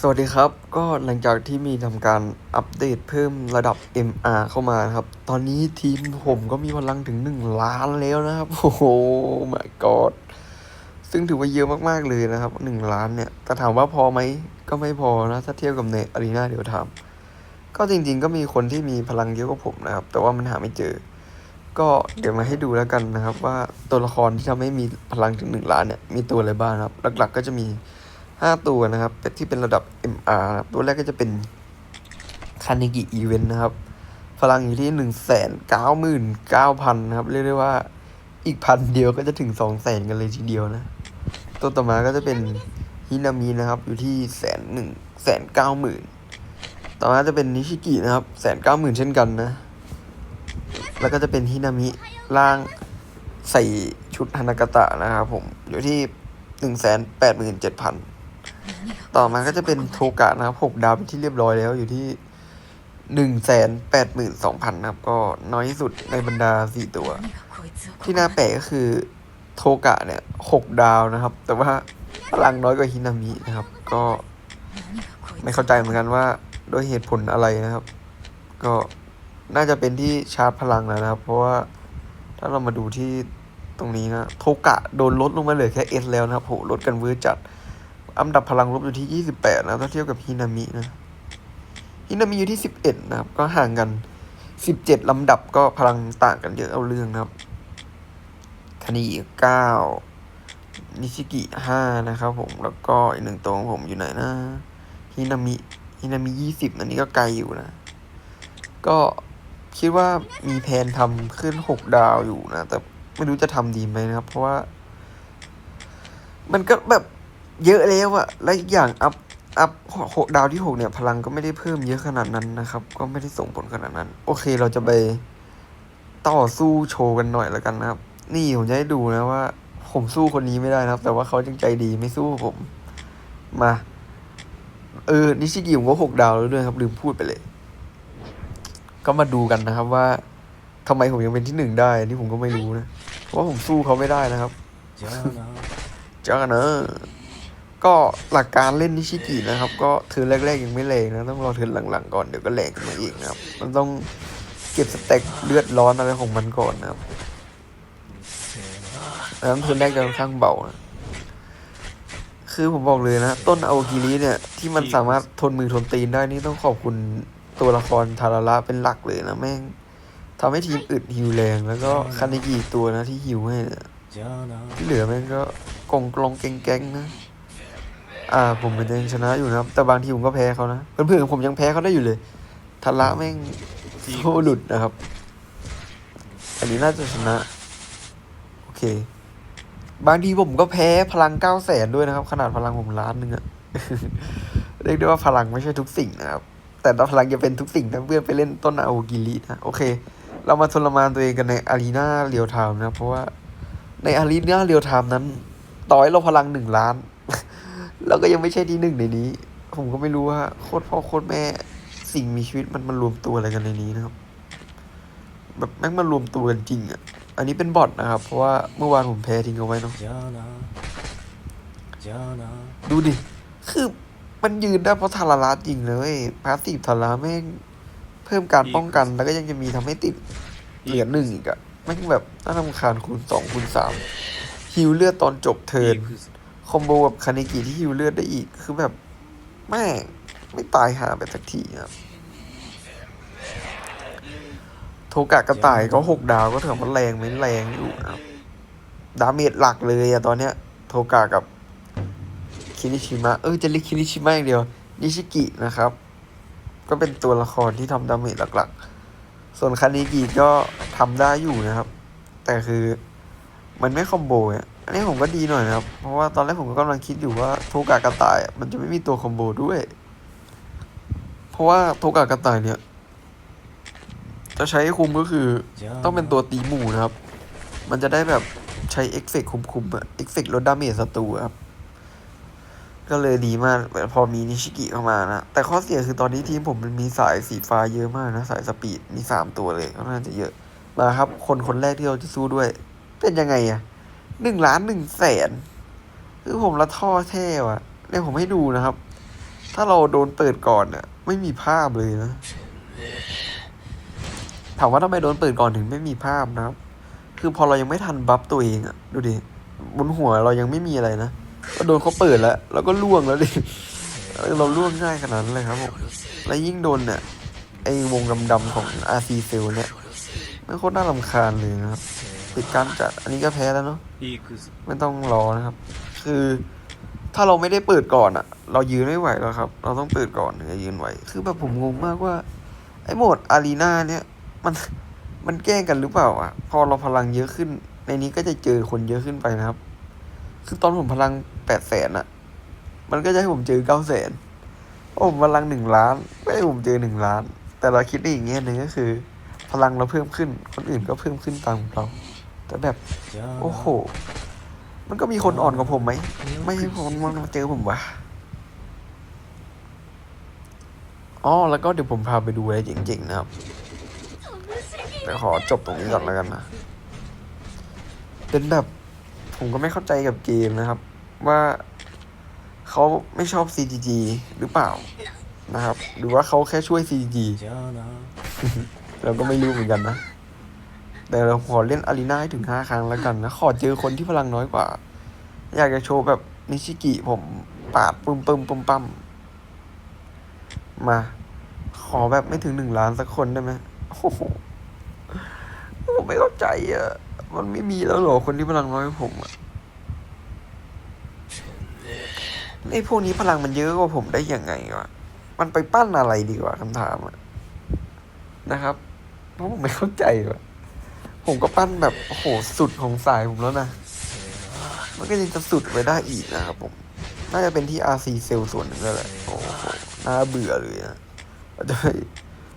สวัสดีครับ ก็หลังจากที่มีทำการอัปเดตเพิ่มระดับ MR เข้ามาครับ ตอนนี้ทีมผมก็มีพลังถึง 1 ล้านแล้วนะครับ โอ้โห my god ซึ่งถือว่าเยอะมากๆเลยนะครับ 1 ล้านเนี่ย แต่ถามว่าพอไหมก็ไม่พอนะ ถ้าเทียบกับในอารีนาเดี๋ยวถามก็จริงๆ ก็มีคนที่มีพลังเยอะกว่าผมนะครับ แต่ว่ามันหาไม่เจอ ก็เดี๋ยวมาให้ดูแล้วกันนะครับ ว่าตัวละครที่ทำให้มีพลังถึง 1 ล้านเนี่ยมีตัวอะไรบ้างครับ หลักๆ ก็จะมี ห้าตัวนะครับที่เป็นระดับ MR ตัวแรกก็จะเป็นคานิกิอีเวนต์นะครับพลังอยู่ที่หนึ่งแสนเก้าหมื่นเก้าพันนะครับเรียกได้ว่าอีกพันเดียวก็จะถึงสองแสนกันเลยทีเดียวนะ ตัวต่อมาก็จะเป็นฮินามินะครับ อยู่ที่แสนหนึ่งแสนเก้าหมื่นต่อมาจะเป็นนิชิกินะครับแสนเก้าหมื่นเช่นกันนะ แล้วก็จะเป็นฮินามิร่างใส่ชุดฮานากาตะนะครับผมอยู่ที่หนึ่งแสนแปดหมื่นเจ็ดพัน ต่อมาก็จะเป็นโทกะนะครับหกดาวเป็นที่เรียบร้อยแล้วอยู่ที่หนึ่งแสนแปดหมื่นสองพันนะครับ ก็น้อยที่สุดในบรรดาสี่ตัว ที่น่าแปลกก็คือโทกะเนี่ยหกดาวนะครับ แต่ว่าพลังน้อยกว่าฮินามินะครับ ก็ไม่เข้าใจเหมือนกันว่าด้วยเหตุผลอะไรนะครับ ก็น่าจะเป็นที่ชาร์จพลังแล้วนะครับ เพราะว่าถ้าเรามาดูที่ตรงนี้นะ โทกะโดนลดลงมาเหลือแค่เอสแล้วนะครับโหลดกันเวอร์จัด อันดับพลังลบอยู่ที่ 28 นะถ้าเทียบกับฮินามินะฮินามิอยู่ที่ 11 นะครับ ก็ห่างกัน 17 ลำดับก็พลังต่างกันเยอะเอาเรื่องนะครับคานิ9นิชิกิ 5 นะครับผม แล้วก็อีกหนึ่งตัวของผมอยู่ไหนนะฮินามิฮินามิ 20 อันนี้ก็ไกลอยู่นะ ก็คิดว่ามีแผนทำขึ้น 6 ดาวอยู่นะ แต่ไม่รู้จะทำดีไหมนะครับ เพราะว่า มันก็แบบ เยอะแล้วอะและอีกอย่างอัพอัพหกดาวที่หกเนี่ย พลังก็ไม่ได้เพิ่มเยอะขนาดนั้นนะครับ ก็ไม่ได้ส่งผลขนาดนั้น โอเคเราจะไปต่อสู้โชว์กันหน่อยแล้วกันนะครับ นี่ผมจะให้ดูนะว่า ผมสู้คนนี้ไม่ได้นะครับ แต่ว่าเขาจังใจดีไม่สู้ผม มา เออนิชิกิผมก็หกดาวแล้วด้วยครับลืมพูดไปเลย ก็มาดูกันนะครับว่า ทำไมผมยังเป็นที่หนึ่งได้นี่ผมก็ไม่รู้นะเพราะผมสู้เขาไม่ได้นะครับ เจ้าเนอะ ก็หลักการเล่นนิชิกินะครับ ก็ถือแรกๆยังไม่แรงนะต้องรอถือหลังๆก่อนเดี๋ยวก็แรงขึ้นมาอีกนะครับ มันต้องเก็บสเต็กเลือดร้อนอะไรของมันก่อนนะครับแล้วทุนแรกจะค่อนข้างเบานะคือผมบอกเลยนะ ต้นอาโอกิริเนี่ย ที่มันสามารถทนมือทนตีนได้นี่ต้องขอบคุณตัวละครทาราระเป็นหลักเลยนะแม่งทำให้ทีมอึดหิวแรง แล้วก็คานิกิตัวนะที่หิวให้นะที่เหลือแม่งก็กองกลองเก่งๆนะ อ่าผมเป็นยังชนะอยู่นะครับ แต่บางทีผมก็แพ้เขานะ เพื่อนๆผมยังแพ้เขาได้อยู่เลยทาระแม่งโซ่หลุดนะครับ อันนี้น่าจะชนะ โอเค บางทีผมก็แพ้พลังเก้าแสนด้วยนะครับ ขนาดพลังผมล้านหนึ่งอะเรียกได้ว่าพลังไม่ใช่ทุกสิ่งนะครับ แต่ถ้าพลังจะเป็นทุกสิ่งถ้าเพื่อนไปเล่นต้นอาโอกิรินะโอเค เรามาทรมานตัวเองกันในอารีนาเรียวไทม์นะครับเพราะว่าในอารีนาเรียวไทม์นั้น ต่อให้เราพลังหนึ่งล้าน แล้วก็ยังไม่ใช่ที่หนึ่งในนี้ ผมก็ไม่รู้ว่าโคตรพ่อโคตรแม่สิ่งมีชีวิตมันมารวมตัวอะไรกันในนี้นะครับ แบบแม่งมารวมตัวกันจริงอะ อันนี้เป็นบอทนะครับ เพราะว่าเมื่อวานผมแพ้ทิ้งเอาไว้เนาะดูดิ คือมันยืนได้เพราะทาราลาจริงเลยพาสติฟทาราแม่งเพิ่มการป้องกัน แล้วก็ยังจะมีทำให้ติดเหรียญหนึ่งอีกอะแม่งแบบน่าทำคาญคูณสองคูณสามฮิวเลือดตอนจบเทิน คอมโบกับคาเนกิที่ฮิวเลือดได้อีก คือแบบแม่งไม่ตายหาไปสักทีครับโทกะกระต่ายก็หกดาวก็ถือว่าแรงไม่แรงอยู่นะครับ ดาเมจหลักเลยอะตอนเนี้ย โทกะกับคิริชิมะ เออจะเรียกคิริชิมะอย่างเดียว นิชิกินะครับ ก็เป็นตัวละครที่ทำดาเมจหลักๆ ส่วนคาเนกิก็ทำได้อยู่นะครับ แต่คือมันไม่คอมโบอะ อันนี้ผมก็ดีหน่อยนะครับ เพราะว่าตอนแรกผมก็กำลังคิดอยู่ว่าโทกากระต่ายมันจะไม่มีตัวคอมโบด้วย เพราะว่าโทกากระต่ายเนี่ย จะใช้คุมก็คือต้องเป็นตัวตีหมูนะครับ มันจะได้แบบใช้เอฟเฟกคุมๆอะเอฟเฟกลดดาเมจศัตรูครับ ก็เลยดีมากพอมีนิชิกิเข้ามานะ แต่ข้อเสียคือตอนนี้ทีมผมมันมีสายสีฟ้าเยอะมากนะ สายสปีดมีสามตัวเลยก็น่าจะเยอะมาครับ คนคนแรกที่เราจะสู้ด้วย เป็นยังไงอะ หนึ่งล้านหนึ่งแสนคือผมละท่อแท้วะเนี่ยผมให้ดูนะครับ ถ้าเราโดนเปิดก่อนเนี่ยไม่มีภาพเลยนะถามว่าทำไมโดนเปิดก่อนถึงไม่มีภาพนะครับ คือพอเรายังไม่ทันบัฟตัวเองอะดูดิบนหัวเรายังไม่มีอะไรนะก็โดนเขาเปิดแล้ว แล้วก็ล่วงแล้วดิเราล่วงง่ายขนาดนั้นเลยครับผมและยิ่งโดนเนี่ยไอ้วงดำๆของ RC c e l เนี่ยไม่โคตรน่ารำคาญเลยนะครับ ติดการจัด อันนี้ก็แพ้แล้วเนาะไม่ต้องรอนะครับ คือถ้าเราไม่ได้เปิดก่อนอะเรายืนไม่ไหวแล้วครับ เราต้องเปิดก่อนถึงจะยืนไหว คือแบบผมงงมากว่า ไอ้โหมดอารีนาเนี่ย มันมันแกล้งกันหรือเปล่าอะพอเราพลังเยอะขึ้น ในนี้ก็จะเจอคนเยอะขึ้นไปนะครับ คือตอนผมพลังแปดแสนอะมันก็จะให้ผมเจอเก้าแสนโอ้พลังหนึ่งล้าน ไม่ให้ผมเจอหนึ่งล้าน แต่เราคิดได้อย่าง่หนึ่งก็คือ พลังเราเพิ่มขึ้น คนอื่นก็เพิ่มขึ้นตามเรา แต่แบบ โอ้โห มันก็มีคนอ่อนกว่าผมไหม ไม่คนมันเจอผมวะอ๋อแล้วก็เดี๋ยวผมพาไปดูอะไรจริงๆนะครับแต่ขอจบตรงนี้ก่อนแล้วกันนะ เป็นแบบ ผมก็ไม่เข้าใจกับเกมนะครับ ว่าเขาไม่ชอบ CGG หรือเปล่านะครับ หรือว่าเขาแค่ช่วย CGG เราก็ไม่รู้เหมือนกันนะ แต่เราขอเล่นอารีนาให้ถึงห้าครั้งแล้วกันนะ ขอเจอคนที่พลังน้อยกว่า อยากจะโชว์แบบนิชิกิผมปาดปึ้มปึ้มปึ้มปั้มมา ขอแบบไม่ถึงหนึ่งล้านสักคนได้ไหมโอ้โหผมไม่เข้าใจอะ มันไม่มีแล้วหรอคนที่พลังน้อยกว่าผมอะไอ้พวกนี้พลังมันเยอะกว่าผมได้ยังไงวะ มันไปปั้นอะไรดีกว่าคำถามอะนะครับ เพราะผมไม่เข้าใจว่ะ ผมก็ปั้นแบบโอ้โหสุดของสายผมแล้วนะ มันก็ยังจะสุดไปได้อีกนะครับผม น่าจะเป็นที่ RC เซลส่วนหนึ่งแล้วแหละโอ้โหน่าเบื่อเลยนะเราจะ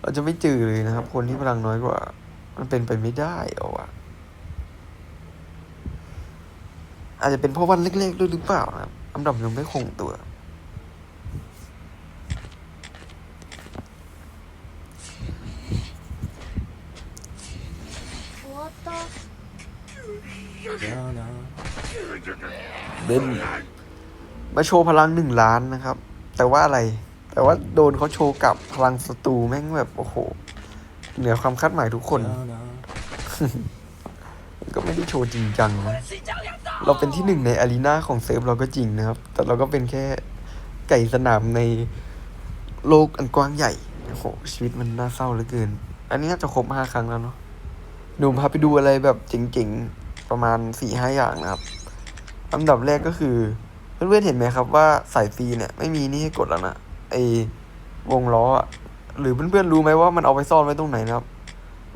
เราจะไม่เจอเลยนะครับ คนที่พลังน้อยกว่า มันเป็นไปไม่ได้เอาวะอาจจะเป็นเพราะวันเล็กๆด้วยหรือเปล่านะครับอันดับยังไม่คงตัว เด่นมาโชว์พลังหนึ่งล้านนะครับ แต่ว่าอะไร แต่ว่าโดนเขาโชว์กับพลังศัตรูแม่งแบบ โอ้โห เหนือความคาดหมายทุกคน ก็ไม่ได้โชว์จริงจังนะเราเป็นที่หนึ่งในอารีนาของเซฟเราก็จริงนะครับ แต่เราก็เป็นแค่ไก่สนามในโลกอันกว้างใหญ่ โอ้โห ชีวิตมันน่าเศร้าเหลือเกิน อันนี้น่าจะครบห้าครั้งแล้วเนาะหนูพาไปดูอะไรแบบเจ๋งๆ ประมาณสี่ห้าอย่างนะครับอันดับแรกก็คือเพื่อนๆเห็นไหมครับว่าสายฟรีเนี่ยไม่มีนี่ให้กดแล้วนะไอวงล้ออะหรือเพื่อนๆรู้ไหมว่ามันเอาไปซ่อนไว้ตรงไหนนะครับ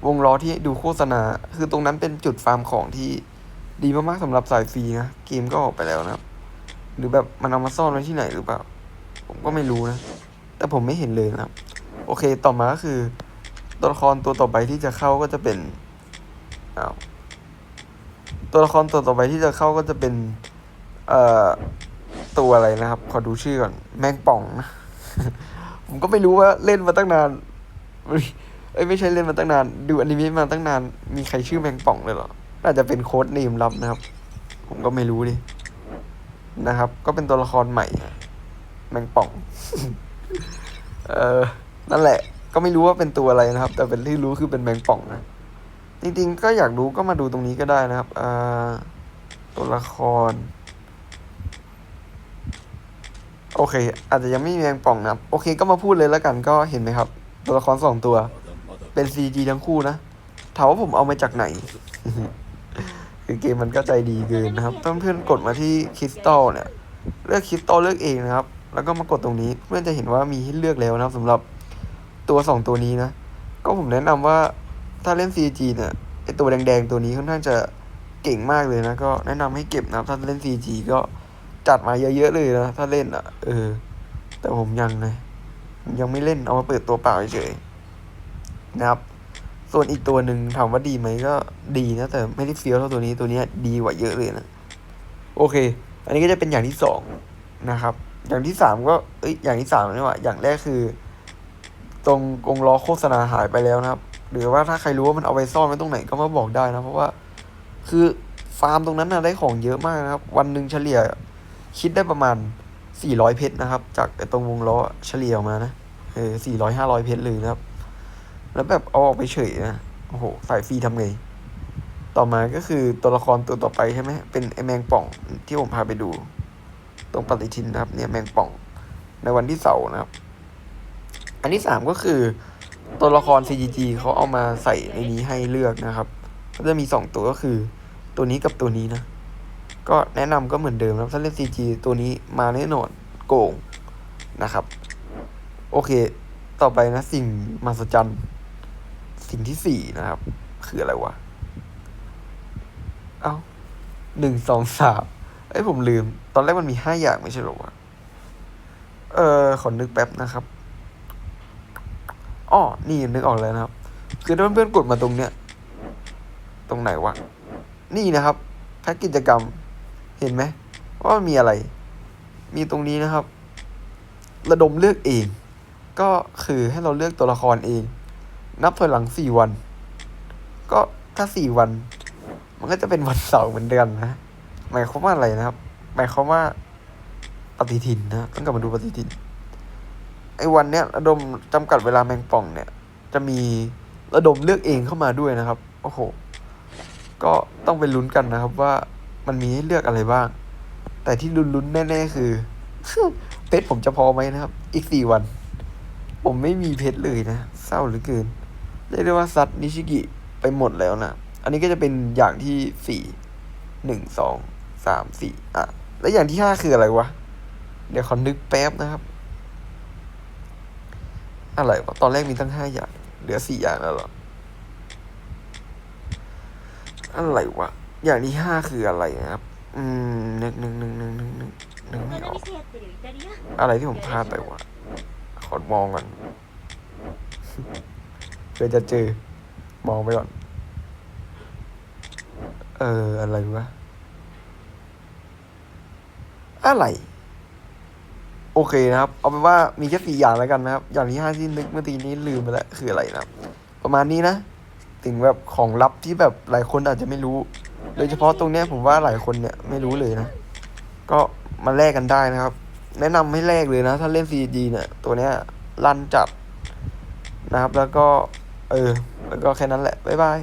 วงล้อที่ดูโฆษณา คือตรงนั้นเป็นจุดฟาร์มของที่ดีมากๆสำหรับสายฟรีนะเกมก็ออกไปแล้วนะครับ หรือแบบมันเอามาซ่อนไว้ที่ไหนหรือเปล่า ผมก็ไม่รู้นะ แต่ผมไม่เห็นเลยนะครับ โอเคต่อมาก็คือตัวละครตัวต่อไปที่จะเข้าก็จะเป็นอ้าว ตัวละครตัวต่อไปที่จะเข้าก็จะเป็น เอ่อตัวอะไรนะครับ ขอดูชื่อก่อน แมงป่องนะผมก็ไม่รู้ว่าเล่นมาตั้งนานเอ้ยไม่ใช่เล่นมาตั้งนาน ดูอนิเมะมาตั้งนาน มีใครชื่อแมงป่องเลยเหรอน่าจะเป็นโค้ดเนมลับนะครับ ผมก็ไม่รู้ดินะครับ ก็เป็นตัวละครใหม่แมงป่อง เออนั่นแหละ ก็ไม่รู้ว่าเป็นตัวอะไรนะครับ แต่เป็นที่รู้คือเป็นแมงป่องนะ จริงๆ ก็อยากรู้ก็มาดูตรงนี้ก็ได้นะครับอ่าตัวละคร โอเค อาจจะยังไม่มีแมงป่องนะครับ โอเคก็มาพูดเลยแล้วกันก็เห็นไหมครับ ตัวละครสองตัว เป็น CG ทั้งคู่นะถามว่าผมเอามาจากไหน คือเกมมันก็ใจดีเกินนะครับ เพื่อนๆกดมาที่คริสตัลเนี่ย เลือกคริสตัลเลือกเองนะครับ แล้วก็มากดตรงนี้ เพื่อนจะเห็นว่ามีให้เลือกแล้วนะครับสำหรับตัวสองตัวนี้นะ ก็ผมแนะนำว่า ถ้าเล่น CG เนี่ยไอตัวแดงๆตัวนี้ค่อนข้างจะเก่งมากเลยนะ ก็แนะนำให้เก็บนะครับถ้าเล่น CG ก็จัดมาเยอะๆเลยนะถ้าเล่นอะ เออ แต่ผมยังไงผมยังไม่เล่นเอามาเปิดตัวเปล่าเฉยนะครับ ส่วนอีกตัวหนึ่งถามว่าดีไหมก็ดีนะ แต่ไม่ได้เฟี้ยวเท่าตัวนี้ตัวนี้ดีกว่าเยอะเลยนะ โอเค อันนี้ก็จะเป็นอย่างที่สองนะครับ อย่างที่สามก็เอ้ยอย่างที่สามนี่ว่าอย่างแรกคือ ตรงกรงล้อโฆษณาหายไปแล้วนะครับ หรือว่าถ้าใครรู้ว่ามันเอาไปซ่อนไว้ตรงไหนก็มาบอกได้นะ เพราะว่าคือฟาร์มตรงนั้นนะได้ของเยอะมากนะครับ วันหนึ่งเฉลี่ยคิดได้ประมาณสี่ร้อยเพชรนะครับ จากตรงวงล้อเฉลี่ยออกมานะเออสี่ร้อยห้าร้อยเพชรเลยนะครับ แล้วแบบเอาออกไปเฉยนะโอ้โหสายฟรีทำไง ต่อมาก็คือตัวละครตัวต่อไปใช่ไหมเป็นไอแมงป่องที่ผมพาไปดู ตรงปฏิทินนะครับ เนี่ยแมงป่องในวันที่เสาร์นะครับ อันที่สามก็คือ ตัวละคร CGG เขาเอามาใส่ในนี้ให้เลือกนะครับ ก็จะมีสองตัวก็คือตัวนี้กับตัวนี้นะ ก็แนะนำก็เหมือนเดิมนะครับถ้าเล่น CG ตัวนี้มาแน่นอนโกงนะครับ โอเค ต่อไปนะสิ่งมหัศจรรย์สิ่งที่สี่นะครับ คืออะไรวะ เอ้าหนึ่งสองสามเอ้ยผมลืม ตอนแรกมันมีห้าอย่างไม่ใช่หรอวะ เออขอนึกแป๊บนะครับ อ้อนี่นึกออกแล้วนะครับ คือถ้าเพื่อนๆกดมาตรงเนี้ย ตรงไหนวะ นี่นะครับแพ็กกิจกรรม เห็นไหมว่ามันมีอะไร มีตรงนี้นะครับ ระดมเลือกเอง ก็คือให้เราเลือกตัวละครเอง นับถอยหลังสี่วัน ก็ถ้าสี่วัน มันก็จะเป็นวันเสาร์เหมือนเดือนนะ หมายความว่าอะไรนะครับ หมายความว่าปฏิทินนะ ต้องกลับมาดูปฏิทิน ไอ้วันเนี้ยระดมจำกัดเวลาแมงป่องเนี่ย จะมีระดมเลือกเองเข้ามาด้วยนะครับ โอ้โห ก็ต้องไปลุ้นกันนะครับว่ามันมีให้เลือกอะไรบ้าง แต่ที่ลุ้นๆแน่ๆคือเพชรผมจะพอไหมนะครับ อีกสี่วัน ผมไม่มีเพชรเลยนะ เศร้าเหลือเกินเรียกได้ว่าซัดนิชิกิไปหมดแล้วนะ อันนี้ก็จะเป็นอย่างที่สี่หนึ่งสองสามสี่อะ แล้วอย่างที่ห้าคืออะไรวะ เดี๋ยวขอนึกแป๊บนะครับ อะไรวะตอนแรกมีตั้งห้าอย่าง เหลือสี่อย่างแล้วหรอ อะไรวะ อย่างที่ห้าคืออะไรนะครับ อืมนึกนึกนึกนึกนึกนึกนึกไม่ออกอะไรที่ผมพลาดไปวะ ขอมองก่อนเพื่อจะเจอ มองไปก่อน เออ อะไรวะ อะไร โอเคนะครับ เอาเป็นว่ามีแค่สี่อย่างแล้วกันนะครับ อย่างที่ห้าที่นึกเมื่อกี้นี้ลืมไปแล้วคืออะไรนะครับ ประมาณนี้นะถึงแบบของลับที่แบบหลายคนอาจจะไม่รู้ โดยเฉพาะตรงเนี้ยผมว่าหลายคนเนี่ยไม่รู้เลยนะ ก็มาแลกกันได้นะครับ แนะนำให้แลกเลยนะ ถ้าเล่น CG เนี่ยตัวเนี้ยลั่นจัดนะครับ แล้วก็ เออ แล้วก็แค่นั้นแหละ บ๊ายบาย